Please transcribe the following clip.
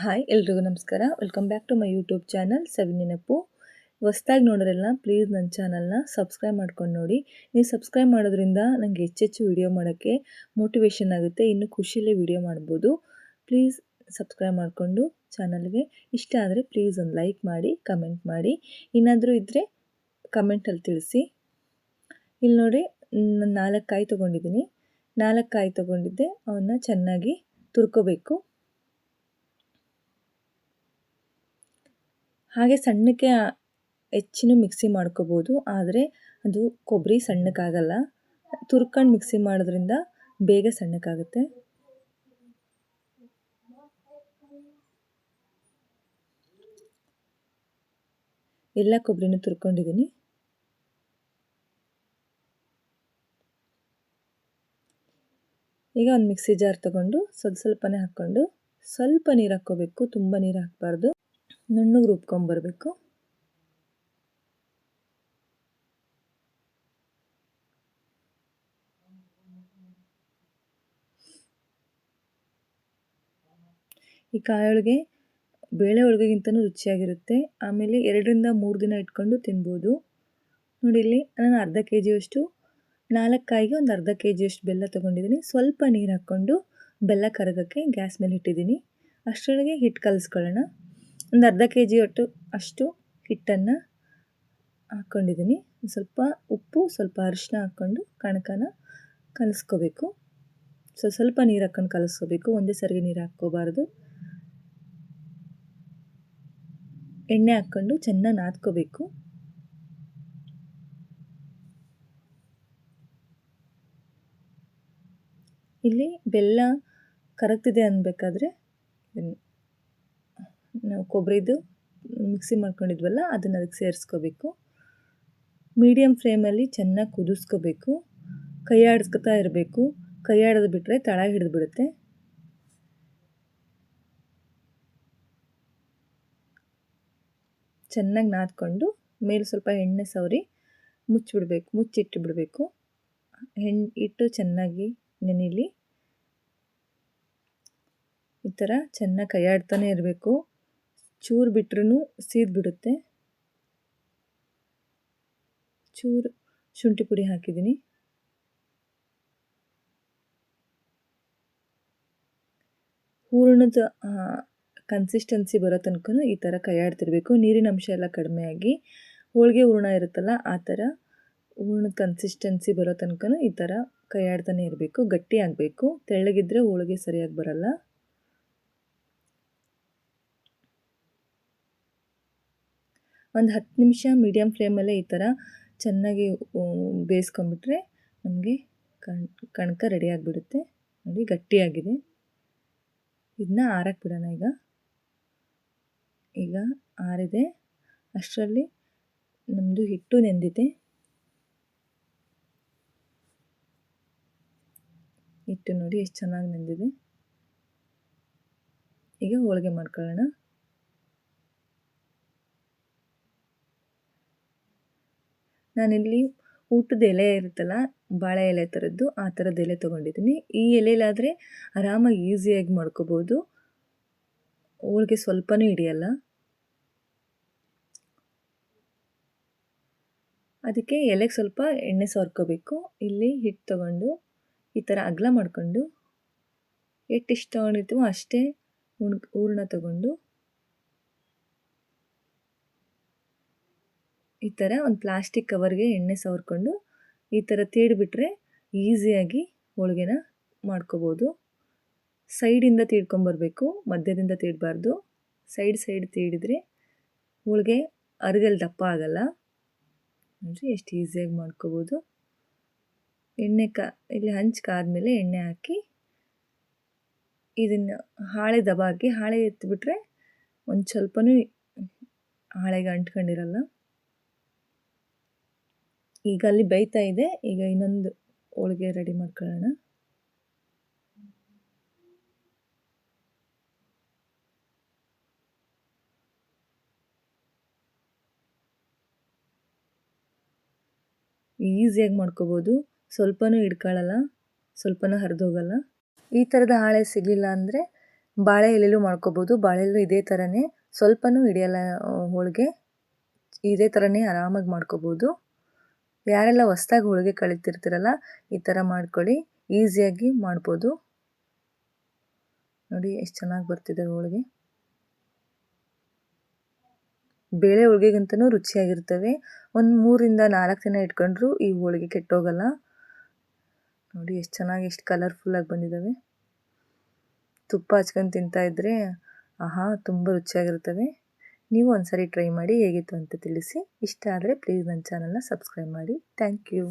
Hi, ಎಲ್ರಿಗೂ ನಮಸ್ಕಾರ. Welcome back to my YouTube channel Savinenapu ಹೊಸ್ದಾಗಿ ನೋಡೋರೆಲ್ಲ ಪ್ಲೀಸ್ ನನ್ನ ಚಾನಲ್ನ ಸಬ್ಸ್ಕ್ರೈಬ್ ಮಾಡ್ಕೊಂಡು ನೋಡಿ. ನೀವು ಸಬ್ಸ್ಕ್ರೈಬ್ ಮಾಡೋದ್ರಿಂದ ನನಗೆ ಹೆಚ್ಚೆಚ್ಚು ವಿಡಿಯೋ ಮಾಡೋಕ್ಕೆ ಮೋಟಿವೇಶನ್ ಆಗುತ್ತೆ, ಇನ್ನು ಖುಷಿಯಲ್ಲೇ ವಿಡಿಯೋ ಮಾಡ್ಬೋದು. ಪ್ಲೀಸ್ ಸಬ್ಸ್ಕ್ರೈಬ್ ಮಾಡಿಕೊಂಡು ಚಾನಲ್ಗೆ ಇಷ್ಟ ಆದರೆ ಪ್ಲೀಸ್ ಒಂದು ಲೈಕ್ ಮಾಡಿ ಕಮೆಂಟ್ ಮಾಡಿ. ಏನಾದರೂ ಇದ್ದರೆ ಕಮೆಂಟಲ್ಲಿ ತಿಳಿಸಿ. ಇಲ್ಲಿ ನೋಡಿ, ನಾನು ನಾಲ್ಕು ಕಾಯಿ ತೊಗೊಂಡಿದ್ದೀನಿ. ನಾಲ್ಕು ಕಾಯಿ ತೊಗೊಂಡಿದ್ದೆ ಅವನ್ನ ಚೆನ್ನಾಗಿ ತುರ್ಕೋಬೇಕು. ಹಾಗೆ ಸಣ್ಣಕ್ಕೆ ಹೆಚ್ಚಿನ ಮಿಕ್ಸಿ ಮಾಡ್ಕೋಬೋದು. ಆದರೆ ಅದು ಕೊಬ್ಬರಿ ಸಣ್ಣಕ್ಕಾಗಲ್ಲ. ತುರ್ಕೊಂಡು ಮಿಕ್ಸಿ ಮಾಡೋದ್ರಿಂದ ಬೇಗ ಸಣ್ಣಕ್ಕಾಗುತ್ತೆ. ಎಲ್ಲ ಕೊಬ್ಬರಿನೂ ತುರ್ಕೊಂಡಿದ್ದೀನಿ. ಈಗ ಒಂದು ಮಿಕ್ಸಿ ಜಾರ್ ತಗೊಂಡು ಸ್ವಲ್ಪ ಸ್ವಲ್ಪನೇ ಹಾಕ್ಕೊಂಡು ಸ್ವಲ್ಪ ನೀರು ಹಾಕ್ಕೋಬೇಕು. ತುಂಬ ನೀರು ಹಾಕಬಾರ್ದು. ನುಣ್ಣಗೆ ರುಬ್ಕೊಂಬರ್ಬೇಕು. ಈ ಕಾಯೊಳಗೆ ಬೇಳೆ ಒಳಗಿಗಿಂತನೂ ರುಚಿಯಾಗಿರುತ್ತೆ. ಆಮೇಲೆ ಎರಡರಿಂದ ಮೂರು ದಿನ ಇಟ್ಕೊಂಡು ತಿನ್ಬೋದು. ನೋಡಿ ಇಲ್ಲಿ ನಾನು ಅರ್ಧ ಕೆ ಜಿಯಷ್ಟು ನಾಲ್ಕು ಕಾಯಿಗೆ ಒಂದು ಅರ್ಧ ಕೆ ಜಿಯಷ್ಟು ಬೆಲ್ಲ ತೊಗೊಂಡಿದ್ದೀನಿ. ಸ್ವಲ್ಪ ನೀರು ಹಾಕ್ಕೊಂಡು ಬೆಲ್ಲ ಕರಗೋಕ್ಕೆ ಗ್ಯಾಸ್ ಮೇಲೆ ಇಟ್ಟಿದ್ದೀನಿ. ಅಷ್ಟರೊಳಗೆ ಹಿಟ್ಟು ಕಲಿಸ್ಕೊಳ್ಳೋಣ. ಒಂದು ಅರ್ಧ ಕೆ ಜಿ ಒಟ್ಟು ಅಷ್ಟು ಹಿಟ್ಟನ್ನು ಹಾಕ್ಕೊಂಡಿದ್ದೀನಿ. ಸ್ವಲ್ಪ ಉಪ್ಪು, ಸ್ವಲ್ಪ ಅರಿಶಿನ ಹಾಕ್ಕೊಂಡು ಕಣಕನ ಕಲಿಸ್ಕೋಬೇಕು. ಸೊ, ಸ್ವಲ್ಪ ನೀರು ಹಾಕ್ಕೊಂಡು ಕಲಿಸ್ಕೋಬೇಕು. ಒಂದೇ ಸರಿಗೆ ನೀರು ಹಾಕ್ಕೋಬಾರ್ದು. ಎಣ್ಣೆ ಹಾಕ್ಕೊಂಡು ಚೆನ್ನಾಗಿ ನಾದ್ಕೋಬೇಕು. ಇಲ್ಲಿ ಬೆಲ್ಲ ಕರಗ್ತಿದೆ ಅನ್ಬೇಕಾದ್ರೆ ನಾವು ಕೊಬ್ಬರಿದು ಮಿಕ್ಸಿ ಮಾಡ್ಕೊಂಡಿದ್ವಲ್ಲ, ಅದನ್ನು ಅದಕ್ಕೆ ಸೇರಿಸ್ಕೋಬೇಕು. ಮೀಡಿಯಮ್ ಫ್ಲೇಮಲ್ಲಿ ಚೆನ್ನಾಗಿ ಕುದಿಸ್ಕೋಬೇಕು. ಕೈ ಇರಬೇಕು. ಕೈ ಆಡೋದು ಬಿಟ್ಟರೆ ತಳ ಹಿಡಿದ್ಬಿಡುತ್ತೆ. ಚೆನ್ನಾಗಿ ನಾದ್ಕೊಂಡು ಮೇಲೆ ಸ್ವಲ್ಪ ಎಣ್ಣೆ ಸವರಿ ಮುಚ್ಚಿಬಿಡ್ಬೇಕು ಮುಚ್ಚಿಟ್ಟು ಬಿಡಬೇಕು ಹೆಣ್ಣು ಇಟ್ಟು ಚೆನ್ನಾಗಿ ನೆನೆಯಲಿ ಈ ಥರ ಚೆನ್ನಾಗಿ ಕೈಯಾಡ್ತಾನೆ ಇರಬೇಕು. ಚೂರು ಬಿಟ್ರೂ ಬಿಡುತ್ತೆ ಚೂರು ಶುಂಠಿ ಪುಡಿ ಹಾಕಿದ್ದೀನಿ. ಹೂರ್ಣದ ಕನ್ಸಿಸ್ಟೆನ್ಸಿ ಬರೋ ತನಕ ಈ ಥರ ಕೈಯಾಡ್ತಿರ್ಬೇಕು. ನೀರಿನ ಅಂಶ ಎಲ್ಲ ಕಡಿಮೆ ಆಗಿ ಹೋಳಿಗೆ ಹೂರ್ಣ ಇರುತ್ತಲ್ಲ, ಆ ಥರ ಹೂರ್ಣದ ಕನ್ಸಿಸ್ಟೆನ್ಸಿ ಬರೋ ತನಕ ಈ ಥರ ಕೈಯಾಡ್ತಾನೆ ಇರಬೇಕು. ಗಟ್ಟಿ ಆಗಬೇಕು. ತೆಳ್ಳಗಿದ್ರೆ ಹೋಳಿಗೆ ಸರಿಯಾಗಿ ಬರಲ್ಲ. ಒಂದು ಹತ್ತು ನಿಮಿಷ ಮೀಡಿಯಮ್ ಫ್ಲೇಮಲ್ಲೇ ಈ ಥರ ಚೆನ್ನಾಗಿ ಬೇಯಿಸ್ಕೊಂಬಿಟ್ರೆ ನಮಗೆ ಕಣ್, ಕಣಕ ರೆಡಿ ಆಗಿಬಿಡುತ್ತೆ. ನೋಡಿ, ಗಟ್ಟಿಯಾಗಿದೆ. ಇದನ್ನ ಆರಕ್ಕೆ ಬಿಡೋಣ ಈಗ. ಈಗ ಆರಿದೆ. ಅಷ್ಟರಲ್ಲಿ ನಮ್ಮದು ಹಿಟ್ಟು ನೆಂದಿದೆ. ಹಿಟ್ಟು ನೋಡಿ ಎಷ್ಟು ಚೆನ್ನಾಗಿ ನೆಂದಿದೆ. ಈಗ ಹೋಳಿಗೆ ಮಾಡ್ಕೊಳ್ಳೋಣ. ನಾನಿಲ್ಲಿ ಊಟದ ಎಲೆ ಇರುತ್ತಲ್ಲ, ಬಾಳೆ ಎಲೆ ಥರದ್ದು, ಆ ಥರದ ಎಲೆ ತೊಗೊಂಡಿದ್ದೀನಿ. ಈ ಎಲೆಲಾದರೆ ಆರಾಮಾಗಿ ಈಸಿಯಾಗಿ ಮಾಡ್ಕೋಬೋದು. ಹೋಳಿಗೆ ಸ್ವಲ್ಪನೂ ಹಿಡಿಯಲ್ಲ. ಅದಕ್ಕೆ ಎಲೆಗೆ ಸ್ವಲ್ಪ ಎಣ್ಣೆ ಸವರ್ಕೋಬೇಕು ಇಲ್ಲಿ ಹಿಟ್ಟು ತೊಗೊಂಡು ಈ ಥರ ಅಗಲ ಮಾಡಿಕೊಂಡು ಎಷ್ಟು ತೊಗೊಂಡಿರ್ತೀವೋ ಅಷ್ಟೇ ಉಣ್ ಹೂರ್ಣ ತೊಗೊಂಡು ಈ ಥರ ಒಂದು ಪ್ಲಾಸ್ಟಿಕ್ ಕವರ್ಗೆ ಎಣ್ಣೆ ಸವರ್ಕೊಂಡು ಈ ಥರ ತೀಡ್ಬಿಟ್ರೆ ಈಸಿಯಾಗಿ ಹೋಳಿಗೆನ ಮಾಡ್ಕೋಬೋದು. ಸೈಡಿಂದ ತೀಡ್ಕೊಂಬರ್ಬೇಕು, ಮಧ್ಯದಿಂದ ತೀಡಬಾರ್ದು. ಸೈಡ್ ಸೈಡ್ ತೀಡಿದರೆ ಹೋಳಿಗೆ ಅರ್ಗಲ್ಲಿ ದಪ್ಪ ಆಗಲ್ಲ. ಅಂದರೆ ಎಷ್ಟು ಈಸಿಯಾಗಿ ಮಾಡ್ಕೋಬೋದು. ಎಣ್ಣೆ ಕಾ, ಇಲ್ಲಿ ಹಂಚ್ ಕಾದ್ಮೇಲೆ ಎಣ್ಣೆ ಹಾಕಿ ಇದನ್ನು ಹಾಳೆ ದಬ ಹಾಕಿ ಹಾಳೆ ಎತ್ತಿಬಿಟ್ರೆ ಒಂದು ಸ್ವಲ್ಪನೂ ಹಾಳೆಗೆ ಅಂಟ್ಕೊಂಡಿರಲ್ಲ. ಈಗ ಅಲ್ಲಿ ಬೇಯ್ತಾ ಇದೆ. ಈಗ ಇನ್ನೊಂದು ಹೋಳಿಗೆ ರೆಡಿ ಮಾಡ್ಕೊಳ್ಳೋಣ. ಈಸಿಯಾಗಿ ಮಾಡ್ಕೋಬೋದು. ಸ್ವಲ್ಪನೂ ಹಿಡ್ಕೊಳ್ಳಲ್ಲ ಸ್ವಲ್ಪನೂ ಹರಿದೋಗಲ್ಲ. ಈ ಥರದ ಹಾಳೆ ಸಿಗಲಿಲ್ಲ ಅಂದರೆ ಬಾಳೆ ಎಲೆಲೂ ಮಾಡ್ಕೋಬೋದು. ಬಾಳೆ ಎಲೆ ಇದೇ ಥರನೇ ಸ್ವಲ್ಪನೂ ಹಿಡಿಯಲ್ಲ ಹೋಳಿಗೆ. ಇದೇ ಥರನೇ ಆರಾಮಾಗಿ ಮಾಡ್ಕೋಬೋದು. ಯಾರೆಲ್ಲ ಹೊಸ್ದಾಗಿ ಹೋಳಿಗೆ ಕಲಿತಿರ್ತೀರಲ್ಲ ಈ ಥರ ಮಾಡ್ಕೊಳ್ಳಿ. ಈಸಿಯಾಗಿ ಮಾಡ್ಬೋದು. ನೋಡಿ, ಎಷ್ಟು ಚೆನ್ನಾಗಿ ಬರ್ತಿದೆ ಹೋಳಿಗೆ. ಬೇಳೆ ಹೋಳಿಗೆಗಿಂತನೂ ರುಚಿಯಾಗಿರ್ತವೆ. ಒಂದು ಮೂರಿಂದ ನಾಲ್ಕು ದಿನ ಇಟ್ಕೊಂಡ್ರು ಈ ಹೋಳಿಗೆ ಕೆಟ್ಟೋಗಲ್ಲ. ನೋಡಿ, ಎಷ್ಟು ಚೆನ್ನಾಗಿ, ಎಷ್ಟು ಕಲರ್ಫುಲ್ಲಾಗಿ ಬಂದಿದ್ದಾವೆ ತುಪ್ಪ ಹಚ್ಕೊಂಡು ತಿಂತಾಯಿದ್ರೆ ಆಹಾ, ತುಂಬ ರುಚಿಯಾಗಿರ್ತವೆ. ನೀವು ಒಂದ್ಸರಿ ಟ್ರೈ ಮಾಡಿ ಹೇಗಿತ್ತು ಅಂತ ತಿಳಿಸಿ. ಇಷ್ಟ ಆದರೆ ಪ್ಲೀಸ್ ನನ್ನ ಚಾನಲ್ನ ಸಬ್ಸ್ಕ್ರೈಬ್ ಮಾಡಿ. Thank you